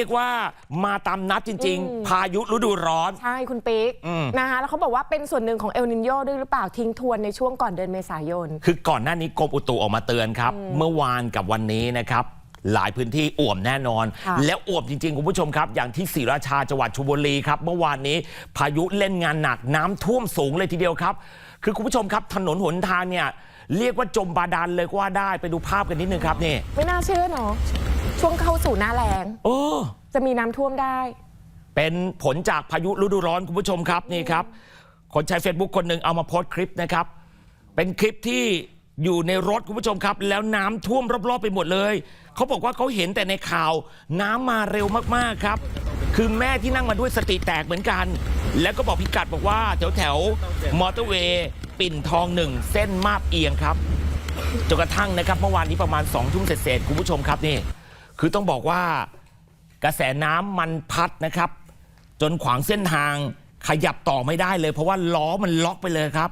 รียกว่ามาตามนัดจริง ๆ พายุฤดูร้อน ใช่คุณปิ๊กอืม นะคะแล้วเขาบอกว่าเป็นส่วนหนึ่งของเอลนินโยด้วยหรือเปล่าทิ้งทวนในช่วงก่อนเดือนเมษายน คือก่อนหน้านี้กรมอุตุออกมาเตือนครับ เมื่อวานกับวันนี้นะครับ หลายพื้นที่อ่วมแน่นอน ค่ะ แล้วอ่วมจริง ๆ คุณผู้ชมครับ อย่างที่ศรีราชาจังหวัดชลบุรีครับ เมื่อวานนี้พายุเล่นงานหนักน้ำท่วมสูงเลยทีเดียวครับ คือคุณผู้ชมครับถนนหนทางเนี่ยเรียกว่าจมบาดาลเลยก็ว่าได้ไปดูภาพกันนิดนึงครับนี่ ไม่น่าเชื่อเนาะ ช่วงเข้าสู่หน้าแล้งโอ้จะมีน้ำท่วมได้ เป็นผลจากพายุฤดูร้อนคุณผู้ชมครับนี่ครับ คนใช้ Facebook คนหนึ่งเอามาโพสต์คลิปนะครับ เป็นคลิปที่อยู่ในรถคุณผู้ชมครับ แล้วน้ำท่วมรอบๆไปหมดเลย เขาบอกว่าเขาเห็นแต่ในข่าวน้ำมาเร็วมากๆครับ คือแม่ที่นั่งมาด้วยสติแตกเหมือนกัน แล้วก็บอกพิกัดบอกว่าแถวแถวๆมอเตอร์เวย์ปิ่นทองหนึ่งเส้นมาบเอียงครับ จนกระทั่งนะครับเมื่อวานนี้ประมาณ2องทุ่มเศษๆคุณผู้ชมครับนี่ คือต้องบอกว่ากระแสน้ำมันพัดนะครับ จนขวางเส้นทางขยับต่อไม่ได้เลย เพราะว่าล้อมันล็อกไปเลยครับ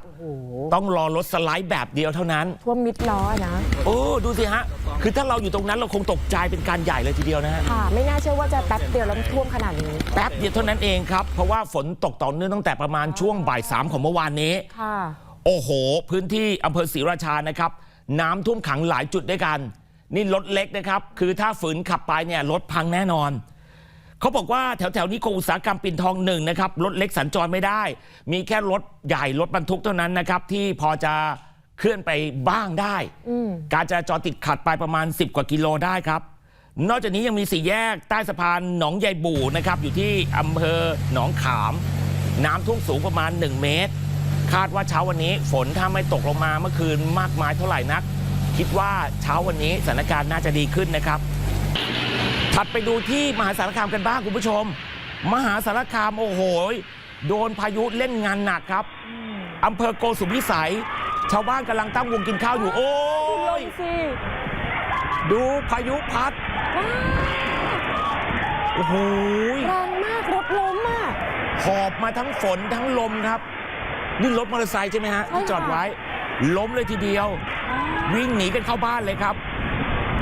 ต้องรอรถสไลด์แบบเดียวเท่านั้น ท่วมมิดล้อนะ โอ้ดูสิฮะ คือถ้าเราอยู่ตรงนั้นเราคงตกใจเป็นการใหญ่เลยทีเดียวนะฮะ ค่ะ ไม่น่าเชื่อว่าจะแป๊บเดียวแล้วท่วมขนาดนี้ แป๊บเดียวเท่านั้นเองครับ เพราะว่าฝนตกต่อเนื่องตั้งแต่ประมาณช่วงบ่ายสามของเมื่อวานนี้ ค่ะ โอ้โห พื้นที่อำเภอศรีราชานะครับ น้ำท่วมขังหลายจุดด้วยกัน นี่รถเล็กนะครับ คือถ้าฝืนขับไปเนี่ยรถพังแน่นอน เขาบอกว่าแถวแถวๆนี้โกอุตสาหกรรมปิ่นทองหนึ่งนะครับรถเล็กสัญจรไม่ได้ มีแค่รถใหญ่รถบรรทุกเท่านั้นนะครับ ที่พอจะเคลื่อนไปบ้างได้อืมการจราจรติดขัดไปประมาณ 10 กว่ากิโลได้ครับ นอกจากนี้ยังมีสี่แยกใต้สะพานหนองใยบู่นะครับ อยู่ที่อำเภอหนองขาม น้ำท่วมสูงประมาณ 1 เมตร คาดว่าเช้าวันนี้ฝนถ้าไม่ตกลงมาเมื่อคืนมากมายเท่าไหร่นัก คิดว่าเช้าวันนี้สถานการณ์น่าจะดีขึ้นนะครับ ถัดไปดูที่มหาสารคามกันบ้างคุณผู้ชม มหาสารคามโอ้โหโดนพายุเล่นงานหนักครับอำเภอโกสุมพิสัย ชาวบ้านกำลังตั้งวงกินข้าวอยู่ โอ้ลยงสิดูพายุพัดว้าวโอ้โหแรงมากรถล้มอะหอบมาทั้งฝนทั้งลมครับ นี่รถมอเตอร์ไซค์ใช่ไหมฮะใช่ค่ะที่จอดไว้ ล้มเลยทีเดียว วิ่งหนีกันเข้าบ้านเลยครับ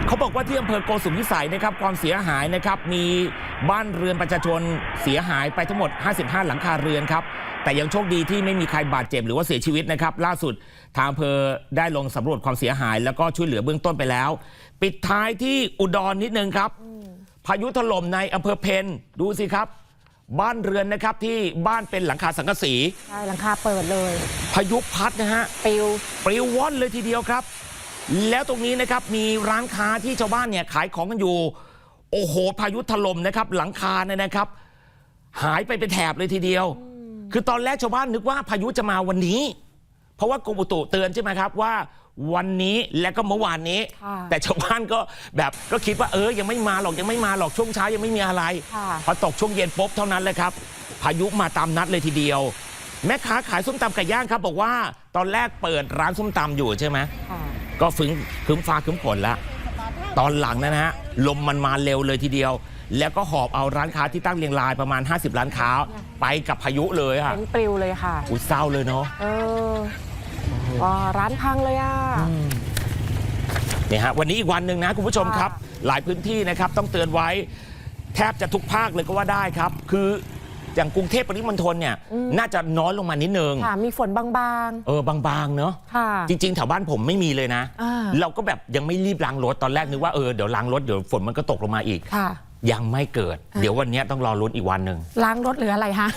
เขาบอกว่าที่อำเภอโกสุมพิสัยนะครับความเสียหายนะครับมีบ้านเรือนประชาชนเสียหายไปทั้งหมด 55 หลังคาเรือนครับแต่ยังโชคดีที่ไม่มีใครบาดเจ็บหรือว่าเสียชีวิตนะครับล่าสุดทางอำเภอได้ลงสำรวจความเสียหาย แล้วก็ช่วยเหลือเบื้องต้นไปแล้ว ปิดท้ายที่อุดรนิดนึงครับ พายุถล่มในอำเภอเพนดูสิครับ บ้านเรือนนะครับที่บ้านเป็นหลังคาสังกะสี ใช่หลังคาเปิดเลย พายุพัดนะฮะปิวปลิวว่อนเลยทีเดียวครับ แล้วตรงนี้นะครับมีร้านค้าที่ชาวบ้านเนี่ยขายของกันอยู่ โอ้โห พายุถล่มนะครับ หลังคาเนี่ยนะครับ หายไปเป็นแถบเลยทีเดียว คือตอนแรกชาวบ้านนึกว่าพายุจะมาวันนี้ เพราะว่ากรมอุตุเตือนใช่ไหมครับว่า วันนี้และก็เมื่อวานนี้ค่ะแต่ชาวบ้านก็แบบก็คิดว่าเออยังไม่มาหรอกยังไม่มาหรอกช่วงเช้ายังไม่มีอะไรค่ะพอตกช่วงเย็นปุ๊บเท่านั้นเลยครับ พายุมาตามนัดเลยทีเดียว แม่ค้าขายส้มตำไก่ย่างครับ บอกว่าตอนแรกเปิดร้านส้มตำอยู่ใช่ไหมค่ะก็ฝึงคืมฟ้าคืมฝนแล้วตอนหลังนะฮะลมมันมาเร็วเลยทีเดียว แล้วก็หอบเอาร้านค้าที่ตั้งเรียงรายประมาณ 50 ร้านค้า ไปกับพายุเลยอะเป็นปลิวเลยค่ะอุ้ยเศร้าเลยเนาะ เออว้าร้านพังเลยอะ นี่ฮะวันนี้อีกวันหนึ่งนะคุณผู้ชมครับค่ะหลายพื้นที่นะครับต้องเตือนไว้แทบจะทุกภาคเลยก็ว่าได้ครับ คืออย่างกรุงเทพปริมณฑลเนี่ย น่าจะน้อยลงมานิดนึงค่ะ มีฝนบางเออบางๆ เนาะๆค่ะ จริง ๆ แถวบ้านผมไม่มีเลยนะ อ่า เราก็แบบยังไม่รีบล้างรถตอนแรกนึกว่าเออเดี๋ยวล้างรถเดี๋ยวฝนมันก็ตกลงมาอีก ค่ะ ยังไม่เกิด เดี๋ยววันเนี้ยต้องรอลุ้นอีกวันหนึ่งล้างรถหรืออะไรฮะ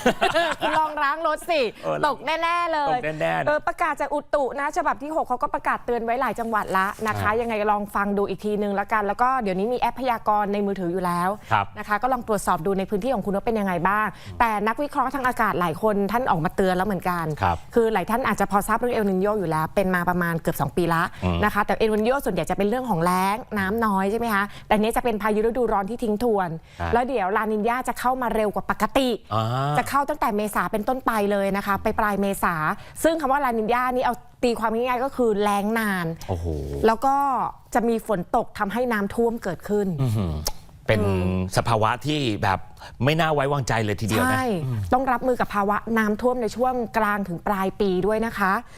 คุณลองล้างรถสิเออตกแน่ๆเลยตกแน่ๆเออประกาศจากอุตุนะฉบับที่ 6เขาก็ประกาศเตือนไว้หลายจังหวัดละนะคะอ่ายัยังไงลองฟังดูอีกทีนึงแล้วกัน แล้วก็เดี๋ยวนี้มีแอปพยากรณ์ในมือถืออยู่แล้วครับ นะคะ ก็ลองตรวจสอบดูในพื้นที่ของคุณว่าเป็นยังไงบ้าง แต่นักวิเคราะห์ทางอากาศหลายคนท่านออกมาเตือนแล้วเหมือนกัน ครับ คือหลายท่านอาจจะพอทราบเรื่องเอลนินโยอยู่แล้ว เป็นมาประมาณเกือบ 2 ปีละอืมนะคะแต่เอลนินโยส่วนใหญ่จะเป็นเรื่องของแล้งน้ำน้อยใช่ไหมคะแต่เนี้ยจะเป็นพายุฤดูร้อนที่ทิ้งทวนครับแล้วเดี๋ยวลานินยาจะเข้ามาเร็วกว่าปกติอ่าจะเข้าตั้งแต่เมษาเป็นต้นไปเลยนะคะ ไปปลายเมษา ซึ่งคำว่าลานินยานี่เอาตีความง่ายๆก็คือแรงนานโอ้โหแล้วก็จะมีฝนตกทำให้น้ำท่วมเกิดขึ้นอื้อหือเป็นสภาวะที่แบบไม่น่าไว้วางใจเลยทีเดียวนะใช่ ต้องรับมือกับภาวะน้ำท่วมในช่วงกลางถึงปลายปีด้วยนะคะ